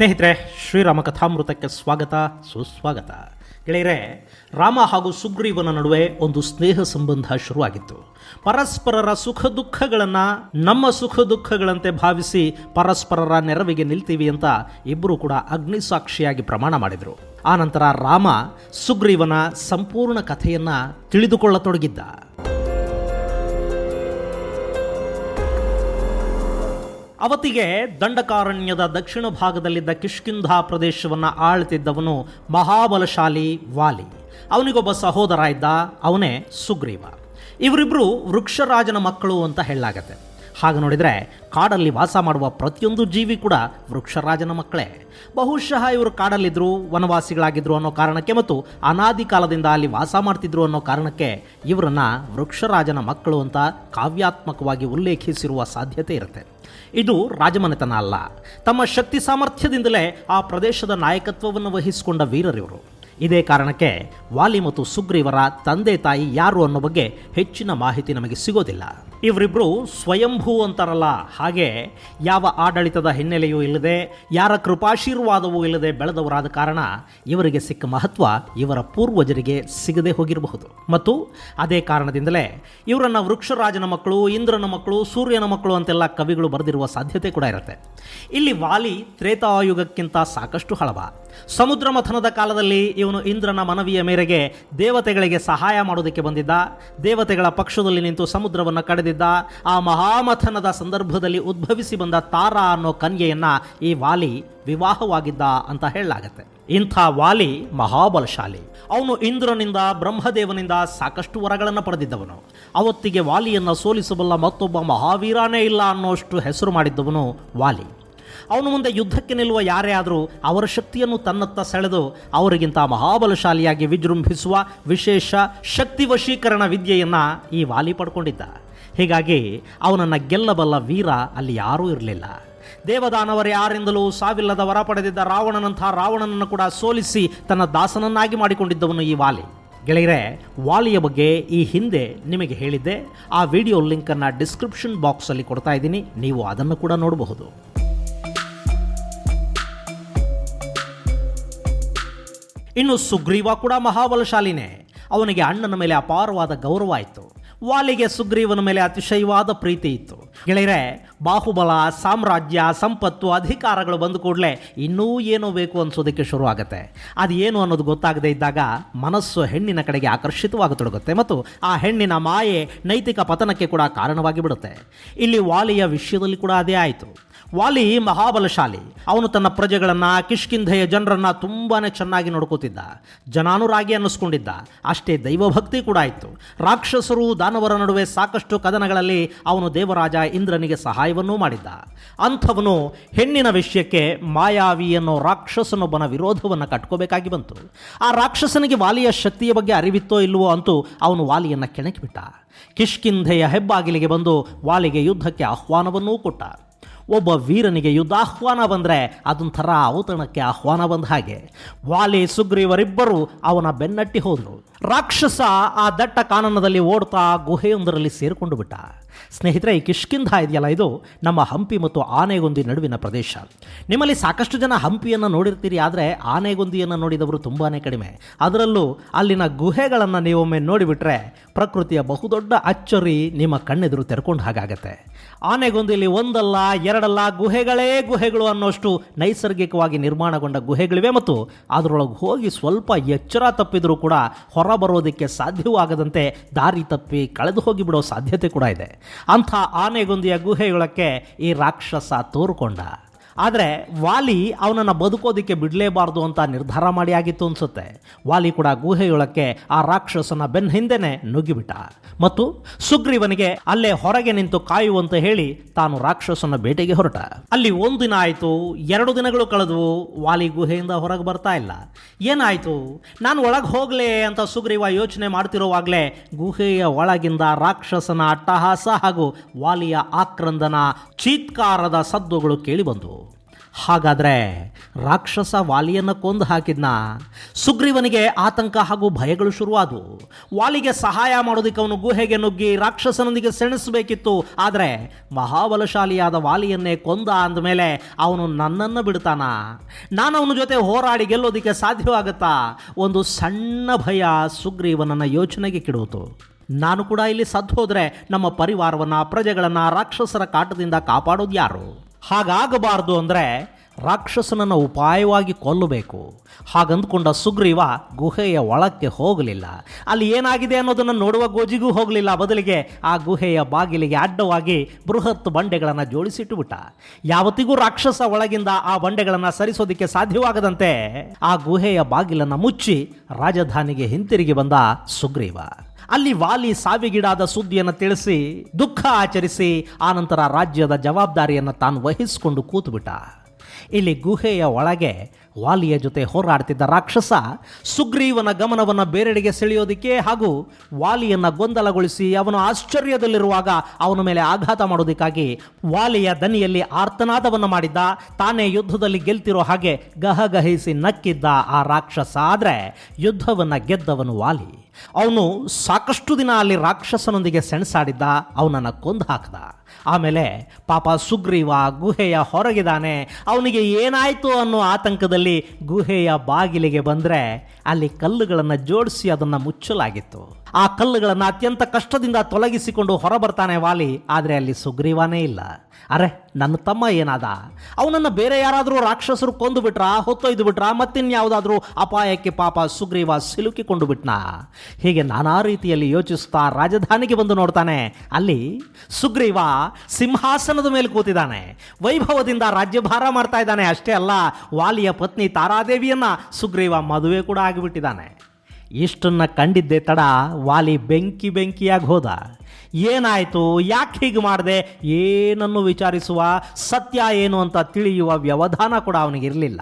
ಸ್ನೇಹಿತರೆ ಶ್ರೀರಾಮ ಕಥಾಮೃತಕ್ಕೆ ಸ್ವಾಗತ, ಸುಸ್ವಾಗತ. ಗೆಳೆಯರೆ, ರಾಮ ಹಾಗೂ ಸುಗ್ರೀವನ ನಡುವೆ ಒಂದು ಸ್ನೇಹ ಸಂಬಂಧ ಶುರುವಾಗಿತ್ತು. ಪರಸ್ಪರರ ಸುಖ ದುಃಖಗಳನ್ನು ನಮ್ಮ ಸುಖ ದುಃಖಗಳಂತೆ ಭಾವಿಸಿ ಪರಸ್ಪರರ ನೆರವಿಗೆ ನಿಲ್ತೀವಿ ಅಂತ ಇಬ್ಬರು ಕೂಡ ಅಗ್ನಿಸಾಕ್ಷಿಯಾಗಿ ಪ್ರಮಾಣ ಮಾಡಿದರು. ಆನಂತರ ರಾಮ ಸುಗ್ರೀವನ ಸಂಪೂರ್ಣ ಕಥೆಯನ್ನು ತಿಳಿದುಕೊಳ್ಳತೊಡಗಿದ್ದ. ಅವತ್ತಿಗೆ ದಂಡಕಾರಣ್ಯದ ದಕ್ಷಿಣ ಭಾಗದಲ್ಲಿದ್ದ ಕಿಷ್ಕಿಂಧಾ ಪ್ರದೇಶವನ್ನು ಆಳ್ತಿದ್ದವನು ಮಹಾಬಲಶಾಲಿ ವಾಲಿ. ಅವನಿಗೊಬ್ಬ ಸಹೋದರ ಇದ್ದ, ಅವನೇ ಸುಗ್ರೀವ. ಇವರಿಬ್ಬರು ವೃಕ್ಷರಾಜನ ಮಕ್ಕಳು ಅಂತ ಹೇಳಲಾಗತ್ತೆ. ಹಾಗೆ ನೋಡಿದರೆ ಕಾಡಲ್ಲಿ ವಾಸ ಮಾಡುವ ಪ್ರತಿಯೊಂದು ಜೀವಿ ಕೂಡ ವೃಕ್ಷರಾಜನ ಮಕ್ಕಳೇ. ಬಹುಶಃ ಇವರು ಕಾಡಲ್ಲಿದ್ದರು ವನವಾಸಿಗಳಾಗಿದ್ದರು ಅನ್ನೋ ಕಾರಣಕ್ಕೆ ಮತ್ತು ಅನಾದಿ ಕಾಲದಿಂದ ಅಲ್ಲಿ ವಾಸ ಮಾಡ್ತಿದ್ರು ಅನ್ನೋ ಕಾರಣಕ್ಕೆ ಇವರನ್ನು ವೃಕ್ಷರಾಜನ ಮಕ್ಕಳು ಅಂತ ಕಾವ್ಯಾತ್ಮಕವಾಗಿ ಉಲ್ಲೇಖಿಸಿರುವ ಸಾಧ್ಯತೆ ಇರುತ್ತೆ. ಇದು ರಾಜಮನೆತನ ಅಲ್ಲ. ತಮ್ಮ ಶಕ್ತಿ ಸಾಮರ್ಥ್ಯದಿಂದಲೇ ಆ ಪ್ರದೇಶದ ನಾಯಕತ್ವವನ್ನು ವಹಿಸಿಕೊಂಡ ವೀರರಿವರು. ಇದೇ ಕಾರಣಕ್ಕೆ ವಾಲಿ ಮತ್ತು ಸುಗ್ರೀವರ ತಂದೆ ತಾಯಿ ಯಾರು ಅನ್ನೋ ಬಗ್ಗೆ ಹೆಚ್ಚಿನ ಮಾಹಿತಿ ನಮಗೆ ಸಿಗೋದಿಲ್ಲ. ಇವರಿಬ್ಬರು ಸ್ವಯಂಭೂ ಅಂತಾರಲ್ಲ, ಹಾಗೆ ಯಾವ ಆಡಳಿತದ ಹಿನ್ನೆಲೆಯೂ ಇಲ್ಲದೆ, ಯಾರ ಕೃಪಾಶೀರ್ವಾದವೂ ಇಲ್ಲದೆ ಬೆಳೆದವರಾದ ಕಾರಣ ಇವರಿಗೆ ಸಿಕ್ಕ ಮಹತ್ವ ಇವರ ಪೂರ್ವಜರಿಗೆ ಸಿಗದೆ ಹೋಗಿರಬಹುದು. ಮತ್ತು ಅದೇ ಕಾರಣದಿಂದಲೇ ಇವರನ್ನ ವೃಕ್ಷರಾಜನ ಮಕ್ಕಳು, ಇಂದ್ರನ ಮಕ್ಕಳು, ಸೂರ್ಯನ ಮಕ್ಕಳು ಅಂತೆಲ್ಲ ಕವಿಗಳು ಬರೆದಿರುವ ಸಾಧ್ಯತೆ ಕೂಡ ಇರುತ್ತೆ. ಇಲ್ಲಿ ವಾಲಿ ತ್ರೇತಾಯುಗಕ್ಕಿಂತ ಸಾಕಷ್ಟು ಹಳವ. ಸಮುದ್ರ ಮಥನದ ಕಾಲದಲ್ಲಿ ಇವನು ಇಂದ್ರನ ಮನವಿಯ ಮೇರೆಗೆ ದೇವತೆಗಳಿಗೆ ಸಹಾಯ ಮಾಡೋದಕ್ಕೆ ಬಂದಿದ್ದ. ದೇವತೆಗಳ ಪಕ್ಷದಲ್ಲಿ ನಿಂತು ಸಮುದ್ರವನ್ನು ಕಡೆದಿದ್ದ. ಆ ಮಹಾಮಥನದ ಸಂದರ್ಭದಲ್ಲಿ ಉದ್ಭವಿಸಿ ಬಂದ ತಾರಾ ಅನ್ನೋ ಕನ್ಯೆಯನ್ನು ಈ ವಾಲಿ ವಿವಾಹವಾಗಿದ್ದ ಅಂತ ಹೇಳಲಾಗತ್ತೆ. ಇಂಥ ವಾಲಿ ಮಹಾಬಲಶಾಲಿ. ಅವನು ಇಂದ್ರನಿಂದ, ಬ್ರಹ್ಮದೇವನಿಂದ ಸಾಕಷ್ಟು ವರಗಳನ್ನು ಪಡೆದಿದ್ದವನು. ಅವತ್ತಿಗೆ ವಾಲಿಯನ್ನು ಸೋಲಿಸಬಲ್ಲ ಮತ್ತೊಬ್ಬ ಮಹಾವೀರನೇ ಇಲ್ಲ ಅನ್ನೋಷ್ಟು ಹೆಸರು ಮಾಡಿದ್ದವನು ವಾಲಿ. ಅವನು ಮುಂದೆ ಯುದ್ಧಕ್ಕೆ ನಿಲ್ಲುವ ಯಾರೇ ಆದರೂ ಅವರ ಶಕ್ತಿಯನ್ನು ತನ್ನತ್ತ ಸೆಳೆದು ಅವರಿಗಿಂತ ಮಹಾಬಲಶಾಲಿಯಾಗಿ ವಿಜೃಂಭಿಸುವ ವಿಶೇಷ ಶಕ್ತಿ ವಶೀಕರಣ ವಿದ್ಯೆಯನ್ನು ಈ ವಾಲಿ ಪಡ್ಕೊಂಡಿದ್ದ. ಹೀಗಾಗಿ ಅವನನ್ನು ಗೆಲ್ಲಬಲ್ಲ ವೀರ ಅಲ್ಲಿ ಯಾರೂ ಇರಲಿಲ್ಲ. ದೇವದಾನವರು ಯಾರಿಂದಲೂ ಸಾವಿಲ್ಲದ ವರ ಪಡೆದಿದ್ದ ರಾವಣನಂಥ ರಾವಣನನ್ನು ಕೂಡ ಸೋಲಿಸಿ ತನ್ನ ದಾಸನನ್ನಾಗಿ ಮಾಡಿಕೊಂಡಿದ್ದವನು ಈ ವಾಲಿ. ಗೆಳೆಯರೆ, ವಾಲಿಯ ಬಗ್ಗೆ ಈ ಹಿಂದೆ ನಿಮಗೆ ಹೇಳಿದ್ದೆ. ಆ ವಿಡಿಯೋ ಲಿಂಕನ್ನು ಡಿಸ್ಕ್ರಿಪ್ಷನ್ ಬಾಕ್ಸಲ್ಲಿ ಕೊಡ್ತಾ ಇದ್ದೀನಿ. ನೀವು ಅದನ್ನು ಕೂಡ ನೋಡಬಹುದು. ಇನ್ನು ಸುಗ್ರೀವ ಕೂಡ ಮಹಾಬಲಶಾಲಿನೇ. ಅವನಿಗೆ ಅಣ್ಣನ ಮೇಲೆ ಅಪಾರವಾದ ಗೌರವ ಆಯಿತು. ವಾಲಿಗೆ ಸುಗ್ರೀವನ ಮೇಲೆ ಅತಿಶಯವಾದ ಪ್ರೀತಿ ಇತ್ತು. ಗೆಳೆಯರೆ, ಬಾಹುಬಲ, ಸಾಮ್ರಾಜ್ಯ, ಸಂಪತ್ತು, ಅಧಿಕಾರಗಳು ಬಂದ ಕೂಡಲೇ ಇನ್ನೂ ಏನೋ ಬೇಕು ಅನ್ಸೋದಕ್ಕೆ ಶುರು ಆಗುತ್ತೆ. ಅದು ಏನು ಅನ್ನೋದು ಗೊತ್ತಾಗದೇ ಇದ್ದಾಗ ಮನಸ್ಸು ಹೆಣ್ಣಿನ ಕಡೆಗೆ ಆಕರ್ಷಿತವಾಗತೊಡಗುತ್ತೆ ಮತ್ತು ಆ ಹೆಣ್ಣಿನ ಮಾಯೆ ನೈತಿಕ ಪತನಕ್ಕೆ ಕೂಡ ಕಾರಣವಾಗಿ ಬಿಡುತ್ತೆ ಇಲ್ಲಿ ವಾಲಿಯ ವಿಷಯದಲ್ಲಿ ಕೂಡ ಅದೇ ಆಯಿತು. ವಾಲಿ ಮಹಾಬಲಶಾಲಿ. ಅವನು ತನ್ನ ಪ್ರಜೆಗಳನ್ನು, ಕಿಷ್ಕಿಂಧೆಯ ಜನರನ್ನು ತುಂಬಾ ಚೆನ್ನಾಗಿ ನೋಡ್ಕೋತಿದ್ದ. ಜನಾನುರಾಗಿ ಅನ್ನಿಸ್ಕೊಂಡಿದ್ದ. ಅಷ್ಟೇ ದೈವಭಕ್ತಿ ಕೂಡ ಇತ್ತು ರಾಕ್ಷಸರು ದಾನವರ ನಡುವೆ ಸಾಕಷ್ಟು ಕದನಗಳಲ್ಲಿ ಅವನು ದೇವರಾಜ ಇಂದ್ರನಿಗೆ ಸಹಾಯವನ್ನೂ ಮಾಡಿದ್ದ. ಅಂಥವನು ಹೆಣ್ಣಿನ ವಿಷಯಕ್ಕೆ ಮಾಯಾವಿ ಅನ್ನೋ ರಾಕ್ಷಸನೊಬ್ಬನ ವಿರೋಧವನ್ನು ಕಟ್ಕೋಬೇಕಾಗಿ ಬಂತು. ಆ ರಾಕ್ಷಸನಿಗೆ ವಾಲಿಯ ಶಕ್ತಿಯ ಬಗ್ಗೆ ಅರಿವಿತ್ತೋ ಇಲ್ವೋ ಅಂತೂ ಅವನು ವಾಲಿಯನ್ನು ಕೆಣಕಿಬಿಟ್ಟ. ಕಿಷ್ಕಿಂಧೆಯ ಹೆಬ್ಬಾಗಿಲಿಗೆ ಬಂದು ವಾಲಿಗೆ ಯುದ್ಧಕ್ಕೆ ಆಹ್ವಾನವನ್ನೂ ಕೊಟ್ಟ. ಒಬ್ಬ ವೀರನಿಗೆ ಯುದ್ಧಾಹ್ವಾನ ಬಂದರೆ ಅದೊಂಥರ ಔತಣಕ್ಕೆ ಆಹ್ವಾನ ಬಂದ ಹಾಗೆ. ವಾಲಿ ಸುಗ್ರೀವರಿಬ್ಬರು ಅವನ ಬೆನ್ನಟ್ಟಿ ಹೋದರು. ರಾಕ್ಷಸ ಆ ದಟ್ಟ ಕಾನನದಲ್ಲಿ ಓಡ್ತಾ ಗುಹೆಯೊಂದರಲ್ಲಿ ಸೇರಿಕೊಂಡು ಬಿಟ್ಟ. ಸ್ನೇಹಿತರೆ, ಈ ಕಿಷ್ಕಿಂಧ ಇದೆಯಲ್ಲ? ಇದು ನಮ್ಮ ಹಂಪಿ ಮತ್ತು ಆನೆಗೊಂದಿ ನಡುವಿನ ಪ್ರದೇಶ. ನಿಮ್ಮಲ್ಲಿ ಸಾಕಷ್ಟು ಜನ ಹಂಪಿಯನ್ನು ನೋಡಿರ್ತೀರಿ, ಆದರೆ ಆನೆಗೊಂದಿಯನ್ನು ನೋಡಿದವರು ತುಂಬಾ ಕಡಿಮೆ. ಅದರಲ್ಲೂ ಅಲ್ಲಿನ ಗುಹೆಗಳನ್ನು ನೀವೊಮ್ಮೆ ನೋಡಿಬಿಟ್ರೆ ಪ್ರಕೃತಿಯ ಬಹುದೊಡ್ಡ ಅಚ್ಚರಿ ನಿಮ್ಮ ಕಣ್ಣೆದುರು ತೆರ್ಕೊಂಡು ಹಾಗಾಗತ್ತೆ. ಆನೆಗೊಂದಿಯಲ್ಲಿ ಒಂದಲ್ಲ, ಎರಡಲ್ಲ ಗುಹೆಗಳೇ ಗುಹೆಗಳು ಅನ್ನೋಷ್ಟು ನೈಸರ್ಗಿಕವಾಗಿ ನಿರ್ಮಾಣಗೊಂಡ ಗುಹೆಗಳಿವೆ ಮತ್ತು ಅದರೊಳಗೆ ಹೋಗಿ ಸ್ವಲ್ಪ ಎಚ್ಚರ ತಪ್ಪಿದರೂ ಕೂಡ ಹೊರಬರೋದಕ್ಕೆ ಸಾಧ್ಯವಾಗದಂತೆ ದಾರಿ ತಪ್ಪಿ ಕಳೆದು ಹೋಗಿಬಿಡೋ ಸಾಧ್ಯತೆ ಕೂಡ ಇದೆ. ಅಂಥ ಆನೆಗೊಂದಿಯ ಗುಹೆಯೊಳಕ್ಕೆ ಈ ರಾಕ್ಷಸ ತೋರ್ಕೊಂಡ. ಆದರೆ ವಾಲಿ ಅವನನ್ನು ಬದುಕೋದಕ್ಕೆ ಬಿಡಲೇಬಾರ್ದು ಅಂತ ನಿರ್ಧಾರ ಮಾಡಿ ಆಗಿತ್ತು ಅನಿಸುತ್ತೆ. ವಾಲಿ ಕೂಡ ಗುಹೆಯೊಳಕ್ಕೆ ಆ ರಾಕ್ಷಸನ ಬೆನ್ ಹಿಂದೆನೆ ನುಗ್ಗಿಬಿಟ್ಟ. ಮತ್ತು ಸುಗ್ರೀವನಿಗೆ ಅಲ್ಲೇ ಹೊರಗೆ ನಿಂತು ಕಾಯುವಂತ ಹೇಳಿ ತಾನು ರಾಕ್ಷಸನ ಬೇಟೆಗೆ ಹೊರಟ. ಅಲ್ಲಿ ಒಂದು ದಿನ ಆಯಿತು, ಎರಡು ದಿನಗಳು ಕಳೆದವು ವಾಲಿ ಗುಹೆಯಿಂದ ಹೊರಗೆ ಬರ್ತಾ ಇಲ್ಲ. ಏನಾಯಿತು? ನಾನು ಒಳಗೆ ಹೋಗಲೇ ಅಂತ ಸುಗ್ರೀವ ಯೋಚನೆ ಮಾಡ್ತಿರುವಾಗಲೇ ಗುಹೆಯ ಒಳಗಿಂದ ರಾಕ್ಷಸನ ಅಟ್ಟಹಾಸ ಹಾಗೂ ವಾಲಿಯ ಆಕ್ರಂದನ, ಚೀತ್ಕಾರದ ಸದ್ದುಗಳು ಕೇಳಿಬಂದವು ಹಾಗಾದರೆ ರಾಕ್ಷಸ ವಾಲಿಯನ್ನು ಕೊಂದು ಹಾಕಿದ್ನ. ಸುಗ್ರೀವನಿಗೆ ಆತಂಕ ಹಾಗೂ ಭಯಗಳು ಶುರುವಾದವು. ವಾಲಿಗೆ ಸಹಾಯ ಮಾಡೋದಕ್ಕೆ ಅವನು ಗುಹೆಗೆ ನುಗ್ಗಿ ರಾಕ್ಷಸನೊಂದಿಗೆ ಸೆಣಸಬೇಕಿತ್ತು. ಆದರೆ ಮಹಾಬಲಶಾಲಿಯಾದ ವಾಲಿಯನ್ನೇ ಕೊಂದ ಅಂದಮೇಲೆ ಅವನು ನನ್ನನ್ನು ಬಿಡ್ತಾನ. ನಾನು ಅವನ ಜೊತೆ ಹೋರಾಡಿ ಗೆಲ್ಲೋದಕ್ಕೆ ಸಾಧ್ಯವಾಗುತ್ತಾ? ಒಂದು ಸಣ್ಣ ಭಯ ಸುಗ್ರೀವನನ್ನು ಯೋಚನೆಗೆ ಕೆಡುವುದು ನಾನು ಕೂಡ ಇಲ್ಲಿ ಸದ್ದು ಹೋದರೆ ನಮ್ಮ ಪರಿವಾರವನ್ನು ಪ್ರಜೆಗಳನ್ನು ರಾಕ್ಷಸರ ಕಾಟದಿಂದ ಕಾಪಾಡೋದು ಯಾರು? ಹಾಗಾಗಬಾರ್ದು ಅಂದರೆ ರಾಕ್ಷಸನನ್ನು ಉಪಾಯವಾಗಿ ಕೊಲ್ಲಬೇಕು. ಹಾಗಂದ್ಕೊಂಡ ಸುಗ್ರೀವ ಗುಹೆಯ ಒಳಕ್ಕೆ ಹೋಗಲಿಲ್ಲ. ಅಲ್ಲಿ ಏನಾಗಿದೆ ಅನ್ನೋದನ್ನು ನೋಡುವ ಗೋಜಿಗೂ ಹೋಗಲಿಲ್ಲ. ಬದಲಿಗೆ ಆ ಗುಹೆಯ ಬಾಗಿಲಿಗೆ ಅಡ್ಡವಾಗಿ ಬೃಹತ್ ಬಂಡೆಗಳನ್ನು ಜೋಡಿಸಿಟ್ಟುಬಿಟ್ಟ ಯಾವತ್ತಿಗೂ ರಾಕ್ಷಸ ಒಳಗಿಂದ ಆ ಬಂಡೆಗಳನ್ನು ಸರಿಸೋದಕ್ಕೆ ಸಾಧ್ಯವಾಗದಂತೆ ಆ ಗುಹೆಯ ಬಾಗಿಲನ್ನು ಮುಚ್ಚಿ ರಾಜಧಾನಿಗೆ ಹಿಂತಿರುಗಿ ಬಂದ ಸುಗ್ರೀವ. ಅಲ್ಲಿ ವಾಲಿ ಸಾವಿಗೀಡಾದ ಸುದ್ದಿಯನ್ನು ತಿಳಿಸಿ, ದುಃಖ ಆಚರಿಸಿ, ಆನಂತರ ರಾಜ್ಯದ ಜವಾಬ್ದಾರಿಯನ್ನು ತಾನು ವಹಿಸಿಕೊಂಡು ಕೂತುಬಿಟ್ಟ. ಇಲ್ಲಿ ಗುಹೆಯ ಒಳಗೆ ವಾಲಿಯ ಜೊತೆ ಹೋರಾಡ್ತಿದ್ದ ರಾಕ್ಷಸ ಸುಗ್ರೀವನ ಗಮನವನ್ನು ಬೇರೆಡೆಗೆ ಸೆಳೆಯೋದಕ್ಕೆ ಹಾಗೂ ವಾಲಿಯನ್ನು ಗೊಂದಲಗೊಳಿಸಿ ಅವನು ಆಶ್ಚರ್ಯದಲ್ಲಿರುವಾಗ ಅವನ ಮೇಲೆ ಆಘಾತ ಮಾಡೋದಕ್ಕಾಗಿ ವಾಲಿಯ ದನಿಯಲ್ಲಿ ಆರ್ತನಾದವನ್ನು ಮಾಡಿದ್ದ. ತಾನೇ ಯುದ್ಧದಲ್ಲಿ ಗೆಲ್ತಿರೋ ಹಾಗೆ ಗಹಗಹಿಸಿ ನಕ್ಕಿದ್ದ ಆ ರಾಕ್ಷಸ. ಆದರೆ ಯುದ್ಧವನ್ನು ಗೆದ್ದವನು ವಾಲಿ. ಅವನು ಸಾಕಷ್ಟು ದಿನ ಅಲ್ಲಿ ರಾಕ್ಷಸನೊಂದಿಗೆ ಸೆಣಸಾಡಿದ್ದ, ಅವನನ್ನು ಕೊಂದು ಹಾಕ್ದ ಆಮೇಲೆ ಪಾಪ ಸುಗ್ರೀವ ಗುಹೆಯ ಹೊರಗಿದ್ದಾನೆ. ಅವನಿಗೆ ಏನಾಯಿತು ಅನ್ನೋ ಆತಂಕದಲ್ಲಿ ಗುಹೆಯ ಬಾಗಿಲಿಗೆ ಬಂದರೆ ಅಲ್ಲಿ ಕಲ್ಲುಗಳನ್ನು ಜೋಡಿಸಿ ಅದನ್ನು ಮುಚ್ಚಲಾಗಿತ್ತು. ಆ ಕಲ್ಲುಗಳನ್ನು ಅತ್ಯಂತ ಕಷ್ಟದಿಂದ ತೊಲಗಿಸಿಕೊಂಡು ಹೊರಬರ್ತಾನೆ ವಾಲಿ, ಆದರೆ ಅಲ್ಲಿ ಸುಗ್ರೀವನೇ ಇಲ್ಲ. ಅರೆ ನನ್ನ ತಮ್ಮ ಏನಾದ? ಅವನನ್ನು ಬೇರೆ ಯಾರಾದರೂ ರಾಕ್ಷಸರು ಕೊಂದು ಬಿಟ್ರಾ? ಹೊತ್ತೊಯ್ದು ಬಿಟ್ರ? ಮತ್ತಿನ್ಯಾವುದಾದ್ರೂ ಅಪಾಯಕ್ಕೆ ಪಾಪ ಸುಗ್ರೀವ ಸಿಲುಕಿಕೊಂಡು ಬಿಟ್ನಾ? ಹೀಗೆ ನಾನಾ ರೀತಿಯಲ್ಲಿ ಯೋಚಿಸ್ತಾ ರಾಜಧಾನಿಗೆ ಬಂದು ನೋಡ್ತಾನೆ. ಅಲ್ಲಿ ಸುಗ್ರೀವ ಸಿಂಹಾಸನದ ಮೇಲೆ ಕೂತಿದ್ದಾನೆ. ವೈಭವದಿಂದ ರಾಜ್ಯಭಾರ ಮಾಡ್ತಾ ಇದ್ದಾನೆ. ಅಷ್ಟೇ ಅಲ್ಲ, ವಾಲಿಯ ಪತ್ನಿ ತಾರಾದೇವಿಯನ್ನ ಸುಗ್ರೀವ ಮದುವೆ ಕೂಡ ಆಗಿಬಿಟ್ಟಿದ್ದಾನೆ. ಇಷ್ಟನ್ನ ಕಂಡಿದ್ದೆ ತಡ ವಾಲಿ ಬೆಂಕಿ ಬೆಂಕಿಯಾಗಿ ಹೋದ. ಏನಾಯಿತು? ಯಾಕೆ ಹೀಗೆ ಮಾಡಿದೆ? ಏನನ್ನು ವಿಚಾರಿಸುವ? ಸತ್ಯ ಏನು ಅಂತ ತಿಳಿಯುವ ವ್ಯವಧಾನ ಕೂಡ ಅವನಿಗಿರಲಿಲ್ಲ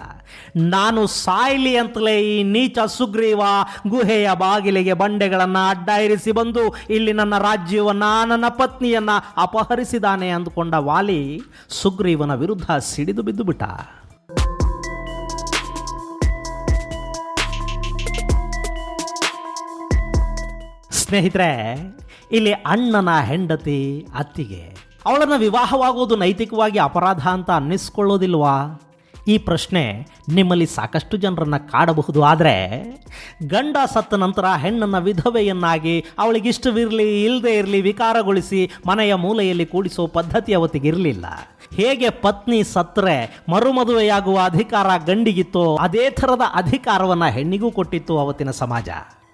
ನಾನು ಸಾಯ್ಲಿ ಅಂತಲೇ ಈ ನೀಚ ಸುಗ್ರೀವ ಗುಹೆಯ ಬಾಗಿಲಿಗೆ ಬಂಡೆಗಳನ್ನು ಅಡ್ಡ ಇರಿಸಿ ಬಂದು ಇಲ್ಲಿ ನನ್ನ ರಾಜ್ಯವನ್ನ, ನನ್ನ ಪತ್ನಿಯನ್ನ ಅಪಹರಿಸಿದಾನೆ ಅಂದುಕೊಂಡ ವಾಲಿ ಸುಗ್ರೀವನ ವಿರುದ್ಧ ಸಿಡಿದು ಬಿದ್ದು ಬಿಟ್ಟ. ಸ್ನೇಹಿತರೆ ಇಲ್ಲಿ ಅಣ್ಣನ ಹೆಂಡತಿ ಅತ್ತಿಗೆ. ಅವಳನ್ನು ವಿವಾಹವಾಗುವುದು ನೈತಿಕವಾಗಿ ಅಪರಾಧ ಅಂತ ಅನ್ನಿಸ್ಕೊಳ್ಳೋದಿಲ್ವಾ? ಈ ಪ್ರಶ್ನೆ ನಿಮ್ಮಲ್ಲಿ ಸಾಕಷ್ಟು ಜನರನ್ನ ಕಾಡಬಹುದು, ಆದರೆ ಗಂಡ ಸತ್ತ ನಂತರ ಹೆಣ್ಣನ್ನು ವಿಧವೆಯನ್ನಾಗಿ ಅವಳಿಗಿಷ್ಟವಿರಲಿ ಇಲ್ಲದೆ ಇರಲಿ ವಿಕಾರಗೊಳಿಸಿ ಮನೆಯ ಮೂಲೆಯಲ್ಲಿ ಕೂಡಿಸೋ ಪದ್ಧತಿ ಅವತ್ತಿಗಿರಲಿಲ್ಲ ಹೇಗೆ ಪತ್ನಿ ಸತ್ತರೆ ಮರುಮದುವೆಯಾಗುವ ಅಧಿಕಾರ ಗಂಡಿಗಿತ್ತೋ, ಅದೇ ಥರದ ಅಧಿಕಾರವನ್ನು ಹೆಣ್ಣಿಗೂ ಕೊಟ್ಟಿತ್ತು ಅವತ್ತಿನ ಸಮಾಜ.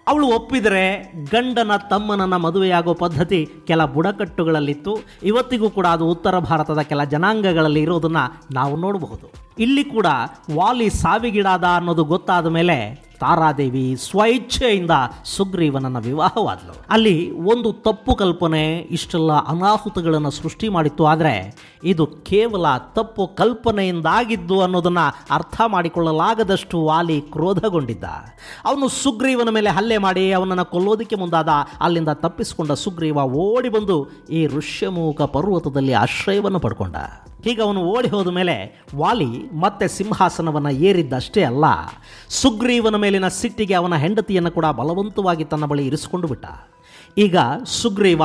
ಅವಳು ಒಪ್ಪಿದರೆ ಗಂಡನ ತಮ್ಮನನ್ನ ಮದುವೆಯಾಗೋ ಪದ್ಧತಿ ಕೆಲ ಬುಡಕಟ್ಟುಗಳಲ್ಲಿತ್ತು. ಇವತ್ತಿಗೂ ಕೂಡ ಅದು ಉತ್ತರ ಭಾರತದ ಕೆಲ ಜನಾಂಗಗಳಲ್ಲಿ ಇರೋದನ್ನು ನಾವು ನೋಡಬಹುದು. ಇಲ್ಲಿ ಕೂಡ ವಾಲಿ ಸಾವಿಗಿಡಾದ ಅನ್ನೋದು ಗೊತ್ತಾದ ಮೇಲೆ ತಾರಾದೇವಿ ಸ್ವಇಚ್ಛೆಯಿಂದ ಸುಗ್ರೀವನನ್ನ ವಿವಾಹವಾದಳು ಅಲ್ಲಿ ಒಂದು ತಪ್ಪು ಕಲ್ಪನೆ, ಇಷ್ಟೆಲ್ಲ ಅನಾಹುತಗಳನ್ನು ಸೃಷ್ಟಿ ಮಾಡಿತ್ತು. ಆದರೆ ಇದು ಕೇವಲ ತಪ್ಪು ಕಲ್ಪನೆಯಿಂದಾಗಿದ್ದು ಅನ್ನೋದನ್ನು ಅರ್ಥ ಮಾಡಿಕೊಳ್ಳಲಾಗದಷ್ಟು ವಾಲಿ ಕ್ರೋಧಗೊಂಡಿದ್ದ. ಅವನು ಸುಗ್ರೀವನ ಮೇಲೆ ಹಲ್ಲೆ ಮಾಡಿ ಅವನನ್ನು ಕೊಲ್ಲೋದಕ್ಕೆ ಮುಂದಾದ. ಅಲ್ಲಿಂದ ತಪ್ಪಿಸಿಕೊಂಡ ಸುಗ್ರೀವ ಓಡಿ ಬಂದು ಈ ಋಷ್ಯಮೂಕ ಪರ್ವತದಲ್ಲಿ ಆಶ್ರಯವನ್ನು ಪಡ್ಕೊಂಡ. ಹೀಗೆ ಅವನು ಓಡಿ ಹೋದ ಮೇಲೆ ವಾಲಿ ಮತ್ತೆ ಸಿಂಹಾಸನವನ್ನು ಏರಿದ್ದಷ್ಟೇ ಅಲ್ಲ, ಸುಗ್ರೀವನ ಮೇಲಿನ ಸಿಟ್ಟಿಗೆ ಅವನ ಹೆಂಡತಿಯನ್ನು ಕೂಡ ಬಲವಂತವಾಗಿ ತನ್ನ ಬಳಿ ಇರಿಸಿಕೊಂಡು ಬಿಟ್ಟ. ಈಗ ಸುಗ್ರೀವ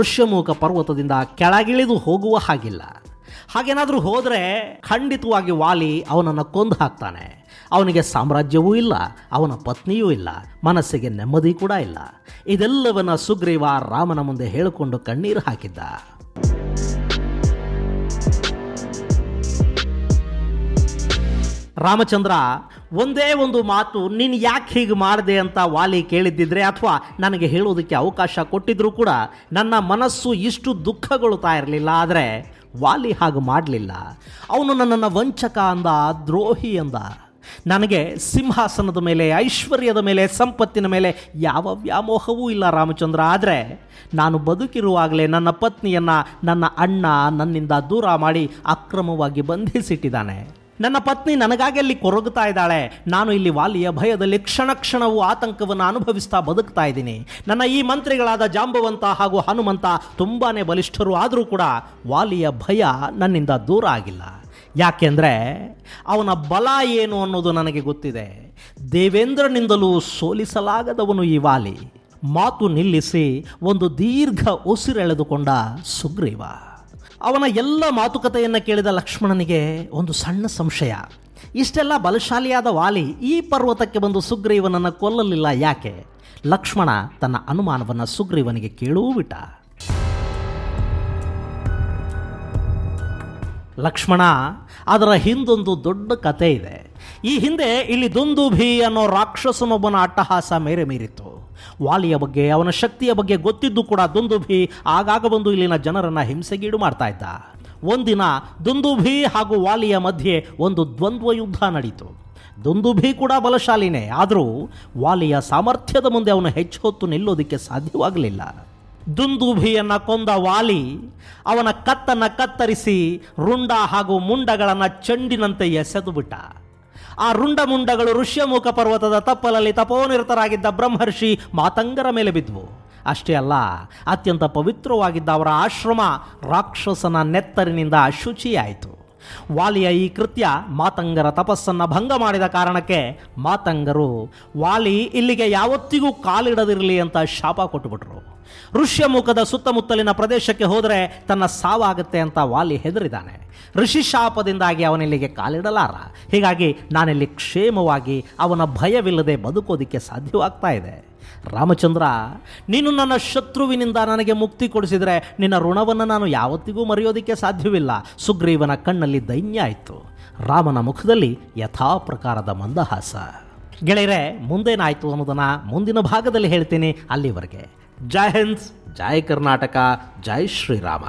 ಋಷ್ಯಮುಖ ಪರ್ವತದಿಂದ ಕೆಳಗಿಳಿದು ಹೋಗುವ ಹಾಗಿಲ್ಲ. ಹಾಗೇನಾದರೂ ಹೋದರೆ ಖಂಡಿತವಾಗಿ ವಾಲಿ ಅವನನ್ನು ಕೊಂದು ಹಾಕ್ತಾನೆ. ಅವನಿಗೆ ಸಾಮ್ರಾಜ್ಯವೂ ಇಲ್ಲ, ಅವನ ಪತ್ನಿಯೂ ಇಲ್ಲ, ಮನಸ್ಸಿಗೆ ನೆಮ್ಮದಿ ಕೂಡ ಇಲ್ಲ. ಇದೆಲ್ಲವನ್ನ ಸುಗ್ರೀವ ರಾಮನ ಮುಂದೆ ಹೇಳಿಕೊಂಡು ಕಣ್ಣೀರು ಹಾಕಿದ್ದ. ರಾಮಚಂದ್ರ, ಒಂದೇ ಒಂದು ಮಾತು, ನೀನು ಯಾಕೆ ಹೀಗೆ ಮಾಡಿದೆ ಅಂತ ವಾಲಿ ಕೇಳಿದ್ದಿದ್ರೆ ಅಥವಾ ನನಗೆ ಹೇಳೋದಕ್ಕೆ ಅವಕಾಶ ಕೊಟ್ಟಿದ್ರೂ ಕೂಡ ನನ್ನ ಮನಸ್ಸು ಇಷ್ಟು ದುಃಖಗೊಳ್ತಾ ಇರಲಿಲ್ಲ, ಆದರೆ ವಾಲಿ ಹಾಗೆ ಮಾಡಲಿಲ್ಲ. ಅವನು ನನ್ನನ್ನು ವಂಚಕ ಅಂದ, ದ್ರೋಹಿ ಅಂದ. ನನಗೆ ಸಿಂಹಾಸನದ ಮೇಲೆ, ಐಶ್ವರ್ಯದ ಮೇಲೆ, ಸಂಪತ್ತಿನ ಮೇಲೆ ಯಾವ ವ್ಯಾಮೋಹವೂ ಇಲ್ಲ ರಾಮಚಂದ್ರ, ಆದರೆ ನಾನು ಬದುಕಿರುವಾಗಲೇ ನನ್ನ ಪತ್ನಿಯನ್ನು, ನನ್ನ ಅಣ್ಣ ನನ್ನಿಂದ ದೂರ ಮಾಡಿ ಅಕ್ರಮವಾಗಿ ಬಂಧಿಸಿಟ್ಟಿದ್ದಾನೆ. ನನ್ನ ಪತ್ನಿ ನನಗಾಗಿ ಅಲ್ಲಿ ಕೊರಗುತ್ತಾ ಇದ್ದಾಳೆ. ನಾನು ಇಲ್ಲಿ ವಾಲಿಯ ಭಯದಲ್ಲಿ ಕ್ಷಣ ಕ್ಷಣವು ಆತಂಕವನ್ನು ಅನುಭವಿಸ್ತಾ ಬದುಕ್ತಾ ಇದ್ದೀನಿ. ನನ್ನ ಈ ಮಂತ್ರಿಗಳಾದ ಜಾಂಬವಂತ ಹಾಗೂ ಹನುಮಂತ ತುಂಬಾನೇ ಬಲಿಷ್ಠರು ಆದರೂ ಕೂಡ ವಾಲಿಯ ಭಯ ನನ್ನಿಂದ ದೂರ ಆಗಿಲ್ಲ. ಯಾಕೆಂದರೆ ಅವನ ಬಲ ಏನು ಅನ್ನೋದು ನನಗೆ ಗೊತ್ತಿದೆ. ದೇವೇಂದ್ರನಿಂದಲೂ ಸೋಲಿಸಲಾಗದವನು ಈ ವಾಲಿ. ಮಾತು ನಿಲ್ಲಿಸಿ ಒಂದು ದೀರ್ಘ ಉಸಿರೆಳೆದುಕೊಂಡ ಸುಗ್ರೀವ. ಅವನ ಎಲ್ಲ ಮಾತುಕತೆಯನ್ನು ಕೇಳಿದ ಲಕ್ಷ್ಮಣನಿಗೆ ಒಂದು ಸಣ್ಣ ಸಂಶಯ. ಇಷ್ಟೆಲ್ಲ ಬಲಶಾಲಿಯಾದ ವಾಲಿ ಈ ಪರ್ವತಕ್ಕೆ ಬಂದು ಸುಗ್ರೀವನನ್ನು ಕೊಲ್ಲಲಿಲ್ಲ ಯಾಕೆ? ಲಕ್ಷ್ಮಣ ತನ್ನ ಅನುಮಾನವನ್ನು ಸುಗ್ರೀವನಿಗೆ ಕೇಳೂ ಬಿಟ್ಟ. ಲಕ್ಷ್ಮಣ, ಅದರ ಹಿಂದೊಂದು ದೊಡ್ಡ ಕತೆ ಇದೆ. ಈ ಹಿಂದೆ ಇಲ್ಲಿ ದುಂದುಭಿ ಅನ್ನೋ ರಾಕ್ಷಸನೊಬ್ಬನ ಅಟ್ಟಹಾಸ ಮೇರೆ ಮೀರಿತ್ತು. ವಾಲಿಯ ಬಗ್ಗೆ, ಅವನ ಶಕ್ತಿಯ ಬಗ್ಗೆ ಗೊತ್ತಿದ್ದು ಕೂಡ ದುಂದುಭಿ ಆಗಾಗ ಬಂದು ಇಲ್ಲಿನ ಜನರನ್ನು ಹಿಂಸೆಗೀಡು ಮಾಡ್ತಾ ಇದ್ದ. ಒಂದಿನ ದುಂದುಭಿ ಹಾಗೂ ವಾಲಿಯ ಮಧ್ಯೆ ಒಂದು ದ್ವಂದ್ವ ಯುದ್ಧ ನಡೀತು. ದುಂದುಭಿ ಕೂಡ ಬಲಶಾಲಿನೇ, ಆದರೂ ವಾಲಿಯ ಸಾಮರ್ಥ್ಯದ ಮುಂದೆ ಅವನು ಹೆಚ್ಚು ಹೊತ್ತು ನಿಲ್ಲೋದಕ್ಕೆ ಸಾಧ್ಯವಾಗಲಿಲ್ಲ. ದುಂದುಭಿಯನ್ನು ಕೊಂದ ವಾಲಿ ಅವನ ಕತ್ತನ್ನು ಕತ್ತರಿಸಿ ರುಂಡ ಹಾಗೂ ಮುಂಡಗಳನ್ನು ಚೆಂಡಿನಂತೆ ಎಸೆದು ಬಿಟ್ಟ. ಆ ರುಂಡ ಮುಂಡಗಳು ಋಷ್ಯಮುಖ ಪರ್ವತದ ತಪ್ಪಲಲ್ಲಿ ತಪೋನಿರತರಾಗಿದ್ದ ಬ್ರಹ್ಮರ್ಷಿ ಮಾತಂಗರ ಮೇಲೆ ಬಿದ್ವು. ಅಷ್ಟೇ ಅಲ್ಲ, ಅತ್ಯಂತ ಪವಿತ್ರವಾಗಿದ್ದ ಅವರ ಆಶ್ರಮ ರಾಕ್ಷಸನ ನೆತ್ತರಿನಿಂದ ಅಶುಚಿಯಾಯಿತು ವಾಲಿಯ ಈ ಕೃತ್ಯ ಮಾತಂಗರ ತಪಸ್ಸನ್ನು ಭಂಗ ಮಾಡಿದ ಕಾರಣಕ್ಕೆ ಮಾತಂಗರು, ವಾಲಿ, ಇಲ್ಲಿಗೆ ಯಾವತ್ತಿಗೂ ಕಾಲಿಡದಿರಲಿ ಅಂತ ಶಾಪ ಕೊಟ್ಟುಬಿಟ್ರು. ಋಷ್ಯಮುಖದ ಸುತ್ತಮುತ್ತಲಿನ ಪ್ರದೇಶಕ್ಕೆ ಹೋದರೆ ತನ್ನ ಸಾವಾಗುತ್ತೆ ಅಂತ ವಾಲಿ ಹೆದರಿದ್ದಾನೆ ಋಷಿ ಶಾಪದಿಂದಾಗಿ ಅವನಿಲ್ಲಿಗೆ ಕಾಲಿಡಲಾರ. ಹೀಗಾಗಿ ನಾನಿಲ್ಲಿ ಕ್ಷೇಮವಾಗಿ ಅವನ ಭಯವಿಲ್ಲದೆ ಬದುಕೋದಿಕ್ಕೆ ಸಾಧ್ಯವಾಗ್ತಾ ಇದೆ. ರಾಮಚಂದ್ರ, ನೀನು ನನ್ನ ಶತ್ರುವಿನಿಂದ ನನಗೆ ಮುಕ್ತಿ ಕೊಡಿಸಿದರೆ ನಿನ್ನ ಋಣವನ್ನು ನಾನು ಯಾವತ್ತಿಗೂ ಮರೆಯೋದಕ್ಕೆ ಸಾಧ್ಯವಿಲ್ಲ. ಸುಗ್ರೀವನ ಕಣ್ಣಲ್ಲಿ ದೈನ್ಯ ಆಯಿತು. ರಾಮನ ಮುಖದಲ್ಲಿ ಯಥಾ ಪ್ರಕಾರದ ಮಂದಹಾಸ. ಗೆಳೆಯರೆ, ಮುಂದೇನಾಯಿತು ಅನ್ನೋದನ್ನು ಮುಂದಿನ ಭಾಗದಲ್ಲಿ ಹೇಳ್ತೀನಿ ಅಲ್ಲಿವರೆಗೆ. ಜೈ ಹಿಂದ್, ಜೈ ಕರ್ನಾಟಕ, ಜೈ ಶ್ರೀರಾಮ.